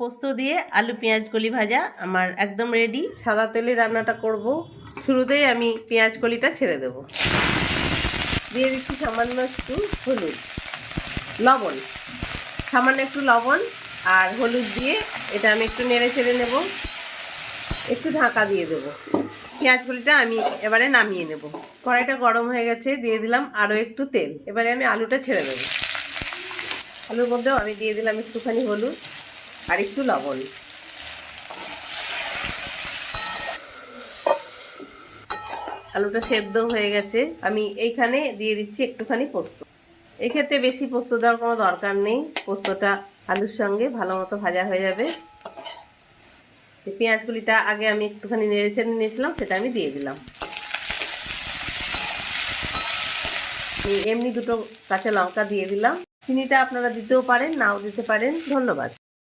পোস্ত দিয়ে আলু, পেঁয়াজ, কলি ভাজা আমার একদম রেডি সাদা তেলে রান্নাটা করব। শুরুতেই আমি পেঁয়াজ কলিটা ছেড়ে দেব। দিয়ে দিচ্ছি সামান্য একটু হলুদ। লবণ। সামান্য একটু লবণ আর হলুদ দিয়ে এটা আমি একটু নেড়ে ছেড়ে নেব। একটু ঢাকা দিয়ে দেবো। পেঁয়াজ কলিটা আমি এবারে নামিয়ে নেব। কড়াইটা গরম হয়ে গেছে, দিয়ে দিলাম আরও একটু তেল। এবারে আমি আলুটা ছেড়ে দেবো। আলুর মধ্যেও আমি দিয়ে দিলাম একটুখানি হলুদ। আর একটু লবণ। আলুটা সেদ্ধ হয়ে গেছে। আমি এইখানে দিয়ে দিচ্ছি একটুখানি পোস্ত। এক্ষেত্রে বেশি পোস্ত দেওয়ার কোনো দরকার নেই। পোস্তটা আলুর সঙ্গে ভালো মতো ভাজা হয়ে যাবে। পেঁয়াজগুলিটা আগে আমি একটুখানি নেড়ে চেড়ে নিয়েছিলাম, সেটা আমি দিয়ে দিলাম। এমনি দুটো কাঁচা লঙ্কা দিয়ে দিলাম। চিনিটা আপনারা দিতেও পারেন, নাও দিতে পারেন। ধন্যবাদ।